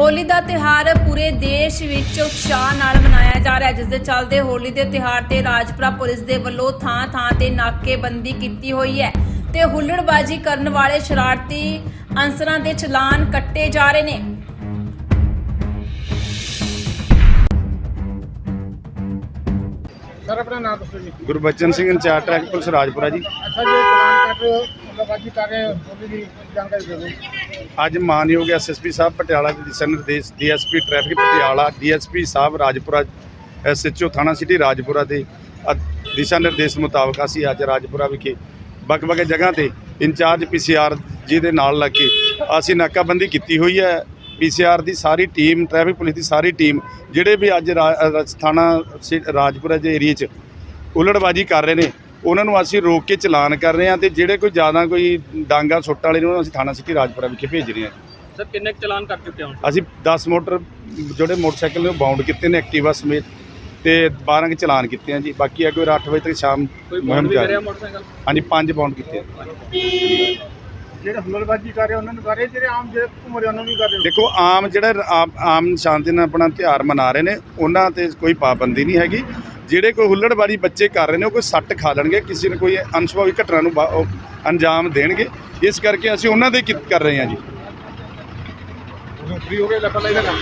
ਹੋਲੀ ਦਾ ਤਿਹਾਰ ਪੂਰੇ ਦੇਸ਼ ਵਿੱਚ ਉਤਸ਼ਾਹ ਨਾਲ ਮਨਾਇਆ ਜਾ ਰਿਹਾ ਹੈ, ਜਿਸ ਦੇ ਚੱਲਦੇ ਹੋਲੀ ਦੇ ਤਿਹਾਰ ਤੇ ਰਾਜਪੁਰਾ ਪੁਲਿਸ ਦੇ ਵੱਲੋਂ ਥਾਂ ਥਾਂ ਤੇ ਨਾਕੇਬੰਦੀ ਕੀਤੀ ਹੋਈ ਹੈ ਤੇ ਹੁੱਲੜਬਾਜ਼ੀ ਕਰਨ ਵਾਲੇ ਸ਼ਰਾਰਤੀ ਅਨਸਰਾਂ ਦੇ ਚਲਾਨ ਕੱਟੇ ਜਾ ਰਹੇ ਨੇ। ਸਰ ਆਪਣਾ ਨਾਮ ਦੱਸੋ ਜੀ। Gurbachan Singh incharge traffic police Rajpura ji. ਅੱਛਾ ਜੀ ਚਲਾਨ ਕੱਟ ਰਹੇ ਹੋ ਮਤਲਬ ਕਰ ਰਹੇ ਹੋ ਉਹਦੀ ਦੀ ਜਾਣਕਾਰੀ ਦਿਓ। ਜੀ ਅੱਜ ਮਾਨਯੋਗ ਐਸਐਸਪੀ ਸਾਹਿਬ ਪਟਿਆਲਾ ਦੇ ਦਿਸ਼ਾ ਨਿਰਦੇਸ਼ ਡੀਐਸਪੀ ਟ੍ਰੈਫਿਕ ਪਟਿਆਲਾ ਡੀਐਸਪੀ ਸਾਹਿਬ ਰਾਜਪੁਰਾ ਐਸਐਚਓ ਥਾਣਾ ਸਿਟੀ ਰਾਜਪੁਰਾ ਦੇ ਦਿਸ਼ਾ ਨਿਰਦੇਸ਼ ਮੁਤਾਬਕ ਅਸੀਂ ਅੱਜ ਰਾਜਪੁਰਾ ਵਿਖੇ ਵੱਖ-ਵੱਖ ਜਗ੍ਹਾ ਤੇ ਇੰਚਾਰਜ ਪੀਸੀਆਰ ਜੀ ਦੇ ਨਾਲ ਲੱਗ ਕੇ ਅਸੀਂ ਨਾਕਾਬੰਦੀ ਕੀਤੀ ਹੋਈ ਹੈ। ਪੀਸੀਆਰ ਦੀ ਸਾਰੀ ਟੀਮ ਟ੍ਰੈਫਿਕ ਪੁਲਿਸ ਦੀ ਸਾਰੀ ਟੀਮ ਜਿਹੜੇ ਵੀ ਅੱਜ ਥਾਣਾ ਰਾਜਪੁਰਾ ਦੇ ਏਰੀਏ 'ਚ ਉਲੜਬਾਜੀ ਕਰ ਰਹੇ ਨੇ ਉਹਨਾਂ ਨੂੰ ਅਸੀਂ ਰੋਕ ਕੇ ਚਲਾਨ ਕਰ ਰਹੇ ਹਾਂ ਤੇ ਜਿਹੜੇ ਕੋਈ ਜ਼ਿਆਦਾ ਕੋਈ ਡਾਂਗਾ ਸੁੱਟ ਵਾਲੇ ਨੇ ਉਹਨਾਂ ਨੂੰ ਅਸੀਂ ਥਾਣਾ ਸਿਟੀ ਰਾਜਪੁਰਾ ਵਿਖੇ ਭੇਜ ਰਹੇ ਹਾਂ ਸਰ ਕਿੰਨੇ ਚਲਾਨ ਕਰ ਚੁੱਕੇ ਹੋ ਅਸੀਂ 10 ਮੋਟਰ ਜਿਹੜੇ ਮੋਟਰਸਾਈਕਲ ਨੇ ਬਾਉਂਡ ਕੀਤੇ ਨੇ ਐਕਟਿਵਾ ਸਮੇਤ ਤੇ 12 ਕੇ ਚਲਾਨ ਕੀਤੇ ਆ ਜੀ ਬਾਕੀ ਅੱਗੇ 8 ਵਜੇ ਤੱਕ ਸ਼ਾਮ ਕੋਈ ਮੁਹਿੰਮ ਜਾਰੀ ਹਾਂਜੀ 5 ਬਾਉਂਡ ਕੀਤੇ ਆ। ਜਿਹੜੇ ਹੁਲੜਬਾਜ਼ੀ ਕਰ ਰਹੇ ਉਹਨਾਂ ਨੂੰ ਕਰ ਰਹੇ ਜਿਹੜੇ ਆਮ ਜਿਹੜੇ ਘੁੰਮ ਰਹੇ ਉਹਨਾਂ ਨੂੰ ਵੀ ਕਰ ਰਹੇ ਹੋ ਦੇਖੋ ਆਮ ਜਿਹੜਾ ਆਮ- ਆਮ ਸ਼ਾਂਤੀ ਨਾਲ ਆਪਣਾ ਤਿਉਹਾਰ ਮਨਾ ਰਹੇ ਨੇ ਉਹਨਾਂ ਤੇ ਕੋਈ ਪਾਬੰਦੀ ਨਹੀਂ ਹੈਗੀ। ਜਿਹੜੇ ਕੋਈ ਹੁੱਲੜਬਾੜੀ ਬੱਚੇ ਕਰ ਰਹੇ ਨੇ ਉਹ ਕੋਈ ਸੱਟ ਖਾ ਲੈਣਗੇ ਕਿਸੇ ਨੇ ਕੋਈ ਅਨਸੁਭਾਵੀ ਘਟਨਾ ਨੂੰ ਬਾ- ਉਹ ਅੰਜਾਮ ਦੇਣਗੇ। ਇਸ ਕਰਕੇ ਅਸੀਂ ਉਹਨਾਂ ਦੇ ਕੀ ਕਰ ਰਹੇ ਹਾਂ ਜੀ। ਫ੍ਰੀ ਹੋ ਗਏ ਲੱਗਾ ਲੈਣਾ